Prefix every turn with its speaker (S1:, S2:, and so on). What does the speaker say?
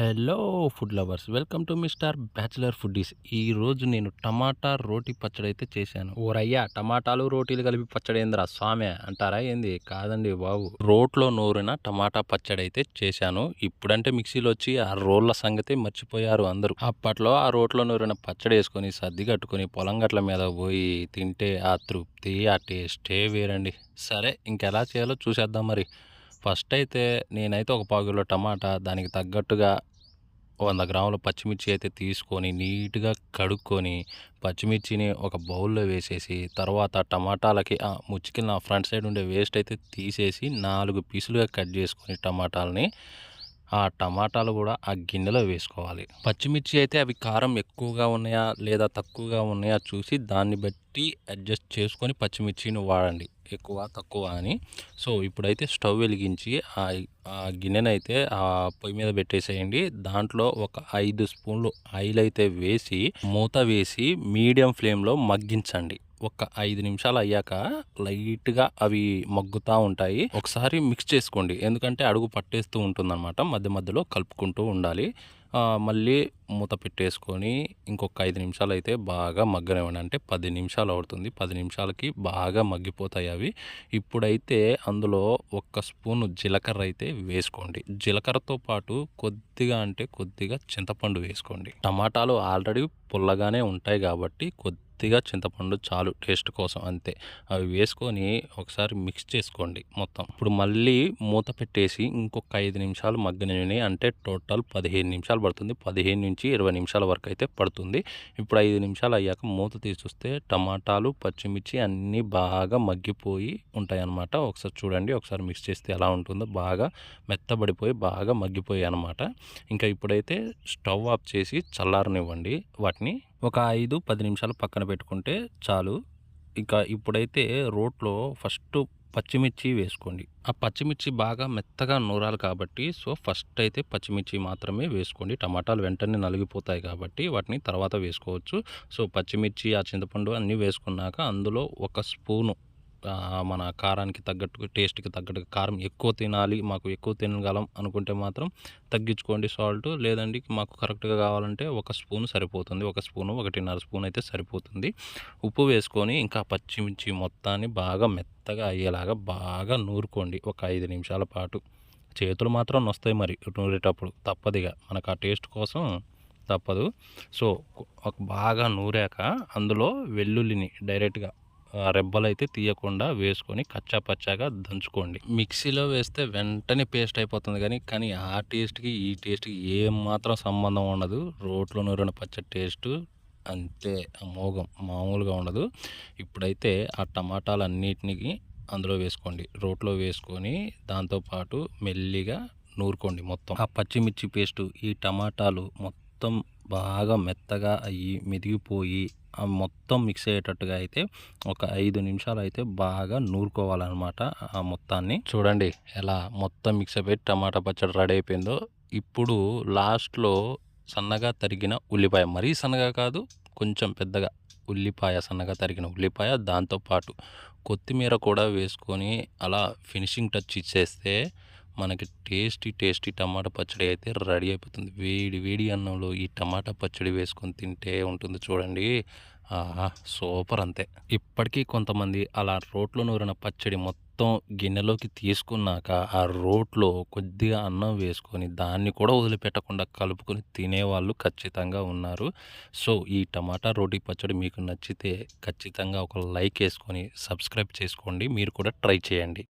S1: Hello food lovers welcome to mister bachelor foodies. ఈ రోజు నేను టమాటా రోటీ పచ్చడి అయితే చేశాను. ఓరయ్యా టమాటాలు రోటీలు కలిపి పచ్చడి ఏందిరా? స్వామి అంటారా ఏంది? కాదండి బాబు. రోట్లో నూరిన టమాటా పచ్చడి అయితే చేశాను. ఇప్పుడంటే మిక్సీలో వచ్చి ఆ రోళ్ళ సంగతి మర్చిపోయారు అందరూ. అప్పట్లో ఆ రోట్లో నూరిన పచ్చడి వేసుకొని సర్ది కట్టుకొని పొలం గట్ల మీద పోయి తింటే ఆ తృప్తి ఆ టేస్టే వేరండి. సరే ఇంకెలా చేయాలో చూసేద్దాం మరి. ఫస్ట్ అయితే నేనైతే ఒక పావు కిలో టమాటా దానికి తగ్గట్టుగా వంద గ్రాముల పచ్చిమిర్చి అయితే తీసుకొని నీట్గా కడుక్కొని పచ్చిమిర్చిని ఒక బౌల్లో వేసేసి తర్వాత టమాటాలకి ఆ ముచ్చికి ఫ్రంట్ సైడ్ ఉండే వేస్ట్ అయితే తీసేసి నాలుగు పీసులుగా కట్ చేసుకొని టమాటాలని ఆ టమాటాలు కూడా ఆ గిన్నెలో వేసుకోవాలి. పచ్చిమిర్చి అయితే అవి కారం ఎక్కువగా ఉన్నాయా లేదా తక్కువగా ఉన్నాయా చూసి దాన్ని బట్టి అడ్జస్ట్ చేసుకొని పచ్చిమిర్చిని వాడండి. ఎక్కువ తక్కువ అని. సో ఇప్పుడైతే స్టవ్ వెలిగించి ఆ ఆ గిన్నెనైతే ఆ పొయ్యి మీద పెట్టేసేయండి. దాంట్లో ఒక ఐదు స్పూన్లు ఆయిల్ అయితే వేసి మూత వేసి మీడియం ఫ్లేమ్లో మగ్గించండి. ఒక ఐదు నిమిషాలు అయ్యాక లైట్గా అవి మగ్గుతూ ఉంటాయి. ఒకసారి మిక్స్ చేసుకోండి. ఎందుకంటే అడుగు పట్టేస్తూ ఉంటుందన్నమాట. మధ్య మధ్యలో కలుపుకుంటూ ఉండాలి. మళ్ళీ మూత పెట్టేసుకొని ఇంకొక ఐదు నిమిషాలు అయితే బాగా మగ్గనివ్వండి. అంటే పది నిమిషాలు అవుతుంది. పది నిమిషాలకి బాగా మగ్గిపోతాయి అవి. ఇప్పుడైతే అందులో ఒక స్పూను జీలకర్ర అయితే వేసుకోండి. జీలకర్రతో పాటు కొద్దిగా అంటే కొద్దిగా చింతపండు వేసుకోండి. టమాటాలు ఆల్రెడీ పుల్లగానే ఉంటాయి కాబట్టి కొద్ది కొద్దిగా చింతపండు చాలు టేస్ట్ కోసం అంతే. అవి వేసుకొని ఒకసారి మిక్స్ చేసుకోండి మొత్తం. ఇప్పుడు మళ్ళీ మూత పెట్టేసి ఇంకొక ఐదు నిమిషాలు మగ్గనని అంటే టోటల్ పదిహేను నిమిషాలు పడుతుంది. పదిహేను నుంచి ఇరవై నిమిషాల వరకు అయితే పడుతుంది. ఇప్పుడు ఐదు నిమిషాలు అయ్యాక మూత తీసి టమాటాలు పచ్చిమిర్చి అన్నీ బాగా మగ్గిపోయి ఉంటాయి అన్నమాట ఒకసారి చూడండి ఒకసారి మిక్స్ చేస్తే ఎలా ఉంటుందో. బాగా మెత్తబడిపోయి బాగా మగ్గిపోయాయి అనమాట ఇంకా ఇప్పుడైతే స్టవ్ ఆఫ్ చేసి చల్లారనివ్వండి. వాటిని ఒక ఐదు పది నిమిషాలు పక్కన పెట్టుకుంటే చాలు. ఇంకా ఇప్పుడైతే రోట్లో ఫస్ట్ పచ్చిమిర్చి వేసుకోండి. ఆ పచ్చిమిర్చి బాగా మెత్తగా నూరాలి కాబట్టి సో ఫస్ట్ అయితే పచ్చిమిర్చి మాత్రమే వేసుకోండి. టమాటాలు వెంటనే నలిగిపోతాయి కాబట్టి వాటిని తర్వాత వేసుకోవచ్చు. సో పచ్చిమిర్చి ఆ చింతపండు అన్నీ వేసుకున్నాక అందులో ఒక స్పూను మన కారానికి తగ్గట్టు టేస్ట్కి తగ్గట్టు కారం ఎక్కువ తినాలి మాకు ఎక్కువ తినగలం అనుకుంటే మాత్రం తగ్గించుకోండి సాల్ట్. లేదండి మాకు కరెక్ట్గా కావాలంటే ఒక స్పూన్ సరిపోతుంది. ఒక స్పూను ఒకటిన్నర స్పూన్ అయితే సరిపోతుంది. ఉప్పు వేసుకొని ఇంకా పచ్చిమిర్చి మొత్తాన్ని బాగా మెత్తగా అయ్యేలాగా బాగా నూరుకోండి. ఒక ఐదు నిమిషాల పాటు. చేతులు మాత్రం నొస్తాయి మరి నూరేటప్పుడు. తప్పదిగా. మనకు ఆ టేస్ట్ కోసం తప్పదు. సో బాగా నూరాక అందులో వెల్లుల్లిని డైరెక్ట్గా రెబ్బలు అయితే తీయకుండా వేసుకొని కచ్చా పచ్చాగా దంచుకోండి. మిక్సీలో వేస్తే వెంటనే పేస్ట్ అయిపోతుంది కానీ కానీ ఆ టేస్ట్కి ఈ టేస్ట్కి ఏం మాత్రం సంబంధం ఉండదు. రోట్లో నూరిన పచ్చడి టేస్ట్ అంతే మోగం మామూలుగా ఉండదు. ఇప్పుడైతే ఆ టమాటాలన్నిటికి అందులో వేసుకోండి. రోట్లో వేసుకొని దాంతోపాటు మెల్లిగా నూరుకోండి మొత్తం. ఆ పచ్చిమిర్చి పేస్టు ఈ టమాటాలు మొత్తం బాగా మెత్తగా అయ్యి మెదిగిపోయి మొత్తం మిక్స్ అయ్యేటట్టుగా అయితే ఒక ఐదు నిమిషాలు అయితే బాగా నూరుకోవాలన్నమాట ఆ మొత్తాన్ని. చూడండి ఎలా మొత్తం మిక్స్ అయిపోయి టమాటా పచ్చడి రెడీ అయిపోయిందో. ఇప్పుడు లాస్ట్లో సన్నగా తరిగిన ఉల్లిపాయ మరీ సన్నగా కాదు కొంచెం పెద్దగా ఉల్లిపాయ సన్నగా తరిగిన ఉల్లిపాయ దాంతోపాటు కొత్తిమీర కూడా వేసుకొని అలా ఫినిషింగ్ టచ్ ఇచ్చేస్తే మనకి టేస్టీ టేస్టీ టమాటా పచ్చడి అయితే రెడీ అయిపోతుంది. వేడి వేడి అన్నంలో ఈ టమాటా పచ్చడి వేసుకొని తింటే ఉంటుంది చూడండి. సూపర్ అంతే. ఇప్పటికీ కొంతమంది అలా రోట్లో నూరిన పచ్చడి మొత్తం గిన్నెలోకి తీసుకున్నాక ఆ రోట్లో కొద్దిగా అన్నం వేసుకొని దాన్ని కూడా వదిలిపెట్టకుండా కలుపుకొని తినేవాళ్ళు ఖచ్చితంగా ఉన్నారు. సో ఈ టమాటా రోటీ పచ్చడి మీకు నచ్చితే ఖచ్చితంగా ఒక లైక్ వేసుకొని సబ్స్క్రైబ్ చేసుకోండి. మీరు కూడా ట్రై చేయండి.